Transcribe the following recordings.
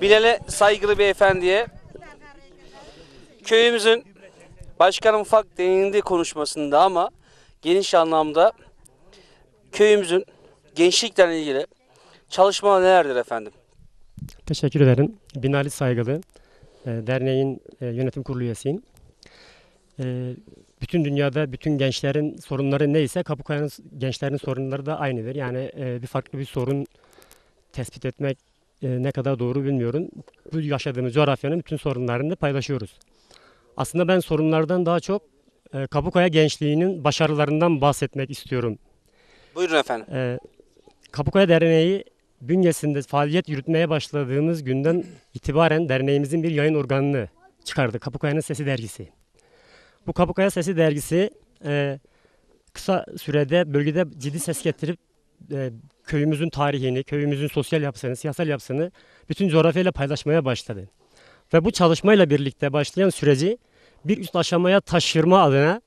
Bilal'e saygılı beyefendiye köyümüzün başkanım ufak değindi konuşmasında ama geniş anlamda köyümüzün gençlikle ilgili çalışmalar nelerdir efendim? Teşekkür ederim. Binali Saygılı, e, derneğin e, yönetim kurulu üyesiyim. E, Bütün dünyada bütün gençlerin sorunları neyse Kapıkaya'nın gençlerin sorunları da aynıdır. Yani bir farklı bir sorun tespit etmek e, ne kadar doğru bilmiyorum. Bu yaşadığımız coğrafyanın bütün sorunlarını paylaşıyoruz. Aslında ben sorunlardan daha çok e, Kapıkaya gençliğinin başarılarından bahsetmek istiyorum. Buyurun efendim. Ee, Kapıkaya Derneği bünyesinde faaliyet yürütmeye başladığımız günden itibaren derneğimizin bir yayın organını çıkardı. Kapıkaya'nın Sesi dergisi. Bu Kapıkaya Sesi dergisi e, kısa sürede bölgede ciddi ses getirip e, köyümüzün tarihini, köyümüzün sosyal yapısını, siyasal yapısını bütün coğrafyayla paylaşmaya başladı. Ve bu çalışmayla birlikte başlayan süreci bir üst aşamaya taşırma adına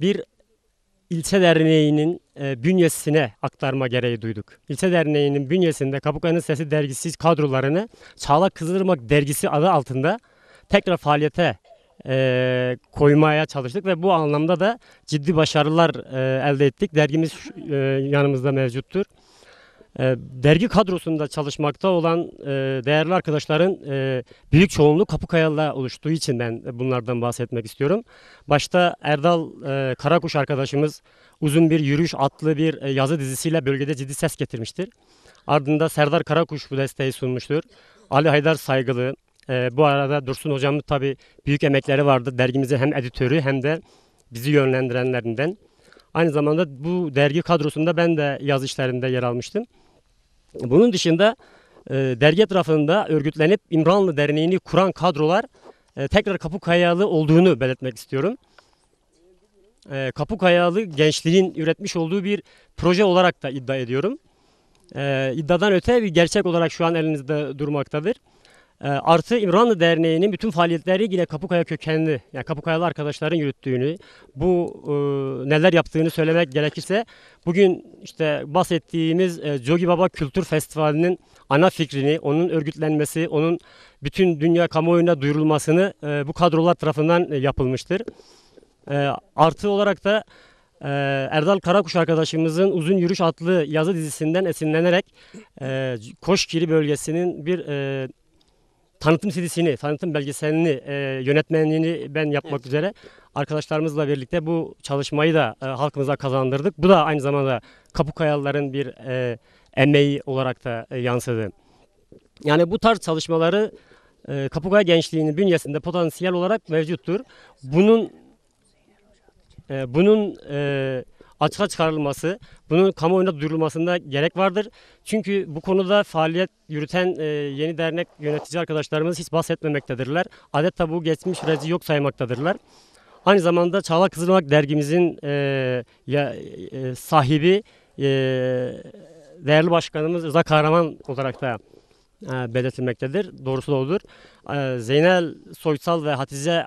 bir ilçe derneğinin e, bünyesine aktarma gereği duyduk. İlçe derneğinin bünyesinde Kapıkaya'nın Sesi dergisi kadrolarını Çağlak Kızılırmak dergisi adı altında tekrar faaliyete e, koymaya çalıştık ve bu anlamda da ciddi başarılar e, elde ettik. Dergimiz e, yanımızda mevcuttur. E, dergi kadrosunda çalışmakta olan e, değerli arkadaşların e, büyük çoğunluğu Kapıkayalı'da oluştuğu için ben bunlardan bahsetmek istiyorum. Başta Erdal e, Karakuş arkadaşımız uzun bir yürüyüş adlı bir e, yazı dizisiyle bölgede ciddi ses getirmiştir. Ardında Serdar Karakuş bu desteği sunmuştur. Ali Haydar Saygılı, e, bu arada Dursun Hocam'ın tabi büyük emekleri vardı. Dergimizin hem editörü hem de bizi yönlendirenlerinden. Aynı zamanda bu dergi kadrosunda ben de yaz işlerinde yer almıştım. Bunun dışında e, dergi etrafında örgütlenip İmranlı Derneği'ni kuran kadrolar e, tekrar Kapıkayalı olduğunu belirtmek istiyorum. E, Kapıkayalı gençliğin üretmiş olduğu bir proje olarak da iddia ediyorum. E, iddiadan öte bir gerçek olarak şu an elinizde durmaktadır. E, artı İmranlı Derneği'nin bütün faaliyetleri yine Kapıkaya kökenli, yani Kapıkayalı arkadaşların yürüttüğünü, bu e, neler yaptığını söylemek gerekirse, bugün işte bahsettiğimiz e, Jogi Baba Kültür Festivali'nin ana fikrini, onun örgütlenmesi, onun bütün dünya kamuoyuna duyurulmasını e, bu kadrolar tarafından e, yapılmıştır. E, artı olarak da e, Erdal Karakuş arkadaşımızın Uzun Yürüyüş adlı yazı dizisinden esinlenerek e, Koşkiri bölgesinin bir e, tanıtım CD'sini, tanıtım belgeselini, e, yönetmenliğini ben yapmak Evet. üzere arkadaşlarımızla birlikte bu çalışmayı da e, halkımıza kazandırdık. Bu da aynı zamanda Kapıkayalıların bir e, emeği olarak da e, yansıdı. Yani bu tarz çalışmaları e, Kapıkaya gençliğinin bünyesinde potansiyel olarak mevcuttur. Bunun e, bunun e, açığa çıkarılması, bunun kamuoyuna duyurulmasında gerek vardır. Çünkü bu konuda faaliyet yürüten e, yeni dernek yönetici arkadaşlarımız hiç bahsetmemektedirler. Adeta bu geçmiş süreci yok saymaktadırlar. Aynı zamanda Çağlak Kızılmak dergimizin e, ya, e, sahibi değerli başkanımız Rıza Kahraman olarak da belirtilmektedir. Doğrusu da odur. Zeynel Soysal ve Hatice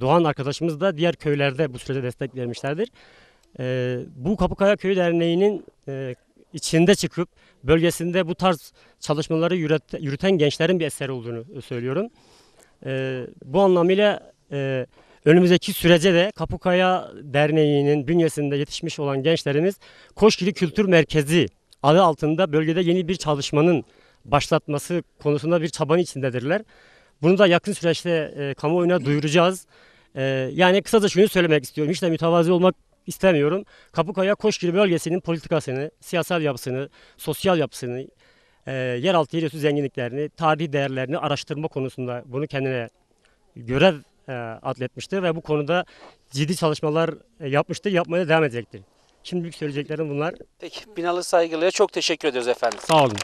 Doğan arkadaşımız da diğer köylerde bu sürece destek vermişlerdir. E, bu Kapıkaya Köyü Derneği'nin e, içinde çıkıp bölgesinde bu tarz çalışmaları yürüt- yürüten gençlerin bir eseri olduğunu söylüyorum. E, bu anlamıyla e, önümüzdeki sürece de Kapıkaya Derneği'nin bünyesinde yetişmiş olan gençlerimiz Koşkili Kültür Merkezi adı altında bölgede yeni bir çalışmanın başlatması konusunda bir çabanın içindedirler. Bunu da yakın süreçte e, kamuoyuna duyuracağız. E, yani kısaca şunu söylemek istiyorum. Hiç de mütevazi olmak istemiyorum. Kapıkaya Koşkili bölgesinin politikasını, siyasal yapısını, sosyal yapısını, e, yeraltı yerüstü zenginliklerini, tarihi değerlerini araştırma konusunda bunu kendine görev e, atletmiştir ve bu konuda ciddi çalışmalar e, yapmıştır, yapmaya devam edecektir. Şimdilik söyleyeceklerim bunlar. Peki Binalı saygılıya çok teşekkür ediyoruz efendim. Sağ olun.